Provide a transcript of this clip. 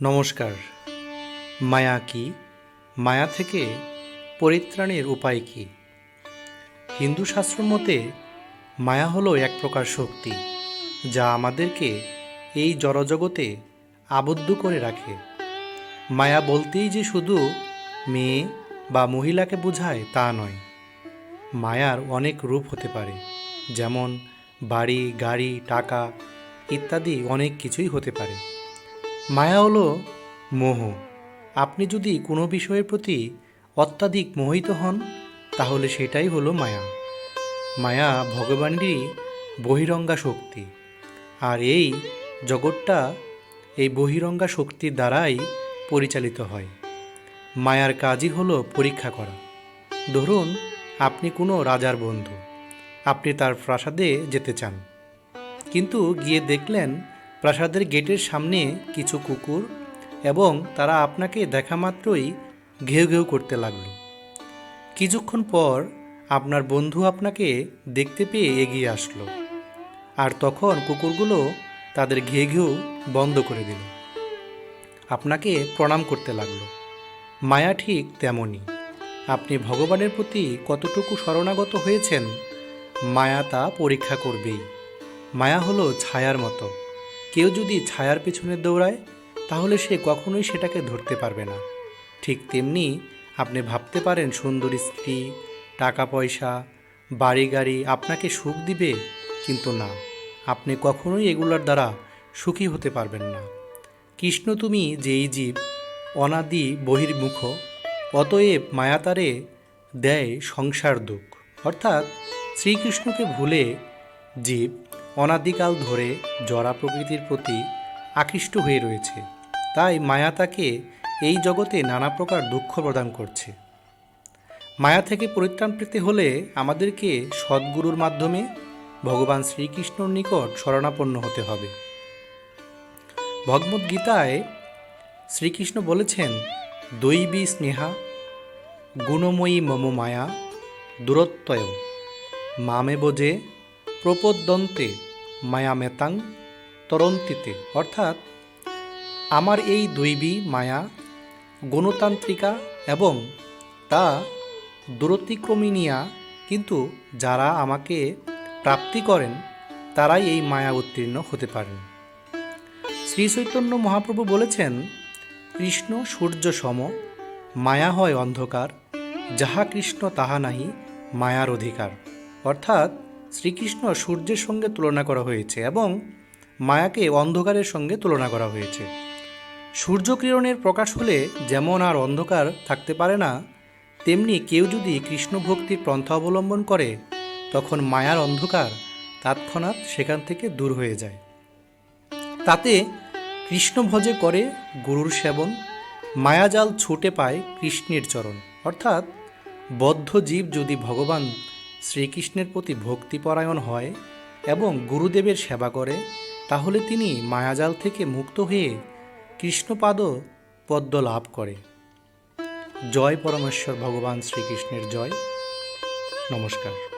নমস্কার। মায়া কি? মায়া থেকে পরিত্রাণের উপায় কি? হিন্দু শাস্ত্র মতে, মায়া হলো এক প্রকার শক্তি, যা আমাদেরকে এই জড়জগতে আবদ্ধ করে রাখে। মায়া বলতেই যে শুধু মেয়ে বা মহিলাকে বোঝায় তা নয়, মায়ার অনেক রূপ হতে পারে, যেমন বাড়ি, গাড়ি, টাকা ইত্যাদি অনেক কিছুই হতে পারে। মায়া হলো মোহ। আপনি যদি কোনো বিষয়ের প্রতি অত্যাধিক মোহিত হন, তাহলে সেটাই হলো মায়া। মায়া ভগবানেরই বহিরঙ্গা শক্তি। আর এই জগৎটা এই বহিরঙ্গা শক্তির দ্বারাই পরিচালিত হয়। মায়ার কাজই হলো পরীক্ষা করা। ধরুন, আপনি কোনো রাজার বন্ধু। আপনি তার প্রাসাদে যেতে চান। কিন্তু গিয়ে দেখলেন প্রাসাদের গেটের সামনে কিছু কুকুর এবং তারা আপনাকে দেখা মাত্রই ঘেউ ঘেউ করতে লাগল। কিছুক্ষণ পর আপনার বন্ধু আপনাকে দেখতে পেয়ে এগিয়ে আসলো আর তখন কুকুরগুলো তাদের ঘে ঘেউ বন্ধ করে দিল। আপনাকে প্রণাম করতে লাগল। মায়া ঠিক তেমনই। আপনি ভগবানের প্রতি কতটুকু শরণাগত হয়েছেন, মায়া তা পরীক্ষা করবেই। মায়া হলো ছায়ার মতো। কেউ যদি ছায়ার পেছনে দৌড়ায়, তাহলে সে কখনোই সেটাকে ধরতে পারবে না। ঠিক তেমনি আপনি ভাবতে পারেন, সুন্দরী স্ত্রী টাকা পয়সা বাড়ি গাড়ি আপনাকে সুখ দিবে? কিন্তু না, আপনি কখনোই এগুলোর দ্বারা সুখী হতে পারবেন না। কৃষ্ণ তুমি যেই জীব, অনাদি বহির্মুখ, অতএব মায়াতারে দেয় সংসার দুঃখ। অর্থাৎ শ্রীকৃষ্ণকে ভুলে জীব অনাদিকাল ধরে জরা প্রকৃতির প্রতি আকৃষ্ট হয়ে রয়েছে। তাই মায়া তাকে এই জগতে নানা প্রকার দুঃখ প্রদান করছে। মায়া থেকে পরিত্রাণ পেতে হলে আমাদেরকে সদ্গুরুর মাধ্যমে ভগবান শ্রীকৃষ্ণর নিকট শরণাপন্ন হতে হবে। ভগবদ্গীতায় শ্রীকৃষ্ণ বলেছেন, দৈবী স্নেহা, গুণময়ী মম মায়া দূরত্বয় মামে বোঝে প্রপদ্যন্তে মায়া মেতাং তরন্তিতে। অর্থাৎ, আমার এই দৈবী মায়া গণতান্ত্রিকা এবং তা দূরতিক্রমিনিয়া কিন্তু যারা আমাকে প্রাপ্তি করেন, তারাই এই মায়া উত্তীর্ণ হতে পারেন। শ্রী চৈতন্য মহাপ্রভু বলেছেন, কৃষ্ণ সূর্য সম, মায়া হয় অন্ধকার, যাহা কৃষ্ণ তাহা নাহি, মায়ার অধিকার। অর্থাৎ শ্রীকৃষ্ণ সূর্যের সঙ্গে তুলনা করা হয়েছে এবং মায়াকে অন্ধকারের সঙ্গে তুলনা করা হয়েছে। সূর্যকিরণের প্রকাশ হলে যেমন আর অন্ধকার থাকতে পারে না, তেমনি কেউ যদি কৃষ্ণ ভক্তির পন্থা অবলম্বন করে, তখন মায়ার অন্ধকার তৎক্ষণাৎ সেখান থেকে দূর হয়ে যায়। তাতে কৃষ্ণ ভজে করে গুরুর সেবন, মায়াজাল ছুটে পায় কৃষ্ণের চরণ। অর্থাৎ বদ্ধ জীব যদি ভগবান শ্রীকৃষ্ণের প্রতি ভক্তিপরায়ণ হয় এবং গুরুদেবের সেবা করে, তাহলে তিনি মায়াজাল থেকে মুক্ত হয়ে কৃষ্ণপাদ পদ্ম লাভ করে। জয় পরমেশ্বর, ভগবান শ্রীকৃষ্ণের জয়। নমস্কার।